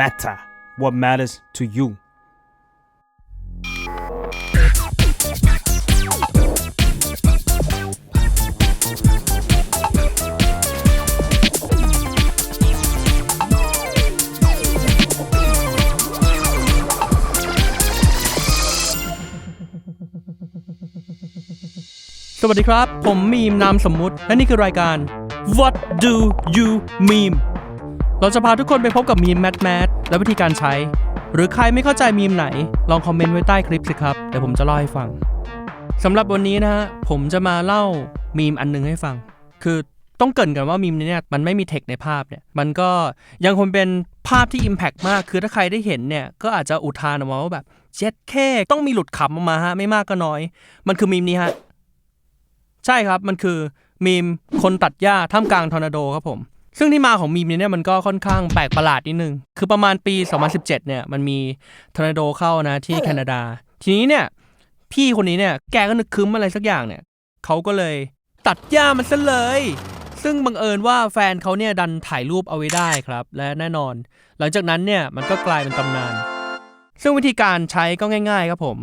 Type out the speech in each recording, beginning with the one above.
matter what matters to you สวัสดีครับ ผมมีมนามสมมุติ และนี่คือรายการ What do you meme เราจะพาทุกคนไปพบกับมีมแมทแมทและวิธีการใช้ หรือใครไม่เข้าใจมีมไหน ลองคอมเมนต์ไว้ใต้คลิปสิครับเดี๋ยวผมจะเล่าให้ฟังสำหรับวันนี้นะฮะผมจะมาเล่ามีมอันหนึงให้ฟัง คือต้องเกินกันว่ามีมนี้เนี่ยมันไม่มีเทคในภาพเนี่ยมันก็ยังคงเป็นภาพที่ Impact มาก คือถ้าใครได้เห็นเนี่ยก็อาจจะอุทานออกมาว่าแบบเจ็ดแค่ต้องมีหลุดขำออกมาฮะไม่มากก็น้อย มันคือมีมนี้ฮะใช่ครับมันคือมีมคนตัดหญ้าท่ามกลางทอร์นาโดครับผม ซึ่งที่มาของมีมนี้เนี่ยมันก็ค่อนข้างแปลกประหลาดนิดนึง คือประมาณปี 2017 เนี่ยมันมีทอร์นาโดเข้านะที่แคนาดา ทีนี้เนี่ยพี่คนนี้เนี่ยแกก็นึกคึมอะไรสักอย่างเนี่ยเขาก็เลยตัดหญ้ามันซะเลย ซึ่งบังเอิญว่าแฟนเขาเนี่ยดันถ่ายรูปเอาไว้ได้ครับ และแน่นอน หลังจากนั้นเนี่ยมันก็กลายเป็นตำนาน ซึ่งวิธีการใช้ก็ง่าย ๆ ครับผม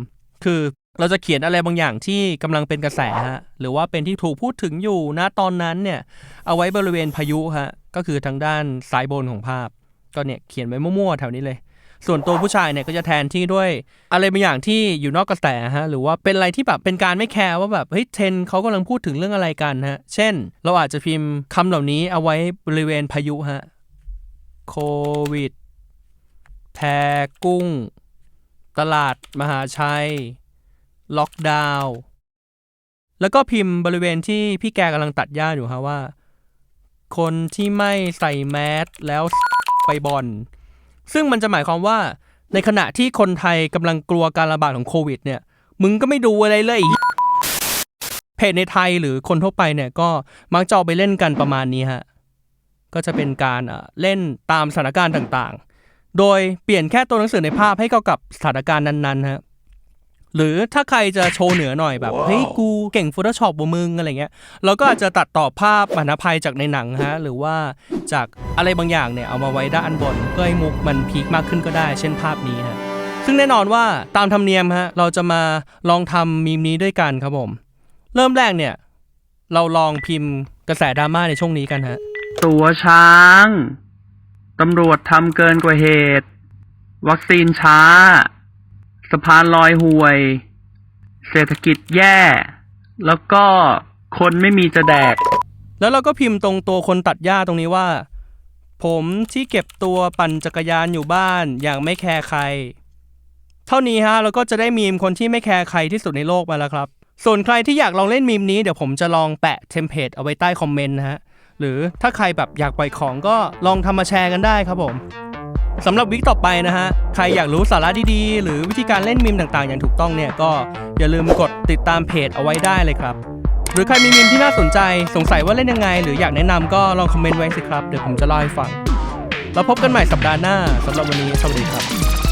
คือ เราจะเขียนอะไรบางอย่างที่กำลังเป็นกระแสฮะหรือว่าเป็นที่ถูกพูดถึงอยู่นะตอนนั้นเนี่ยเอาไว้บริเวณพายุฮะก็คือทางด้านซ้ายบนของภาพ ก็เนี่ยเขียนไว้มั่วๆแถวนี้เลย ส่วนตัวผู้ชายเนี่ยก็จะแทนที่ด้วยอะไรบางอย่างที่อยู่นอกกระแสฮะหรือว่าเป็นอะไรที่แบบเป็นการไม่แคร์ว่าแบบเฮ้ยเทนเขากำลังพูดถึงเรื่องอะไรกันฮะเช่น เราอาจจะพิมพ์คำเหล่านี้เอาไว้บริเวณพายุฮะโควิดแพกุ้ง ตลาดมหาชัย ล็อกดาวน์แล้วก็พิมพ์บริเวณที่พี่แกกำลังตัดหญ้าอยู่ฮะว่า คนที่ไม่ใส่แมสแล้วไปบอลซึ่งมันจะหมายความว่าในขณะที่คนไทยกำลังกลัวการระบาดของโควิด เนี่ย มึงก็ไม่ดูอะไรเลยเพจในไทยหรือคนทั่วไปเนี่ยก็มักจะไปเล่นกันประมาณนี้ฮะ ก็จะเป็นการเล่นตามสถานการณ์ต่างๆ โดยเปลี่ยนแค่ตัวหนังสือในภาพให้เข้ากับสถานการณ์นั้นๆฮะ หรือถ้าใครจะโชว์เหนือหน่อยแบบ เฮ้ย กูเก่ง Photoshop บ่มึงอะไรเงี้ยเราก็อาจจะตัดต่อภาพมหันตภัยจากในหนังฮะ หรือว่าจากอะไรบางอย่างเนี่ย เอามาไว้ด้านบน เพื่อให้มุกมันพีคมากขึ้นก็ได้ เช่นภาพนี้ฮะ ซึ่งแน่นอนว่าตามธรรมเนียมฮะ เราจะมาลองทำมีมนี้ด้วยกันครับผม เริ่มแรกเนี่ย เราลองพิมพ์กระแสดราม่าในช่วงนี้กันฮะ ตัวช้างตำรวจทำเกินกว่าเหตุ วัคซีนช้า สะพานลอยห่วย เศรษฐกิจแย่ แล้วก็คนไม่มีจะแดก แล้วเราก็พิมพ์ตรงตัวคนตัดหญ้าตรงนี้ว่า ผมที่เก็บตัวปั่นจักรยานอยู่บ้านอย่างไม่แคร์ใคร เท่านี้ฮะเราก็จะได้มีมคนที่ไม่แคร์ใครที่สุดในโลกมาแล้วครับ ส่วนใครที่อยากลองเล่นมีมนี้เดี๋ยวผมจะลองแปะเทมเพลตเอาไว้ใต้คอมเมนต์นะฮะหรือถ้าใครแบบอยากปล่อยของก็ลองทำมาแชร์กันได้ครับผม สำหรับวิกต่อไปนะฮะ ใครอยากรู้สาระดีๆ หรือวิธีการเล่นมีมต่างๆ อย่างถูกต้องเนี่ย ก็อย่าลืมกดติดตามเพจเอาไว้ได้เลยครับ หรือใครมีมีมที่น่าสนใจสงสัยว่าเล่นยังไง หรืออยากแนะนำก็ลองคอมเมนต์ไว้สิครับ เดี๋ยวผมจะเล่าให้ฟัง แล้วพบกันใหม่สัปดาห์หน้าสำหรับวันนี้สวัสดีครับ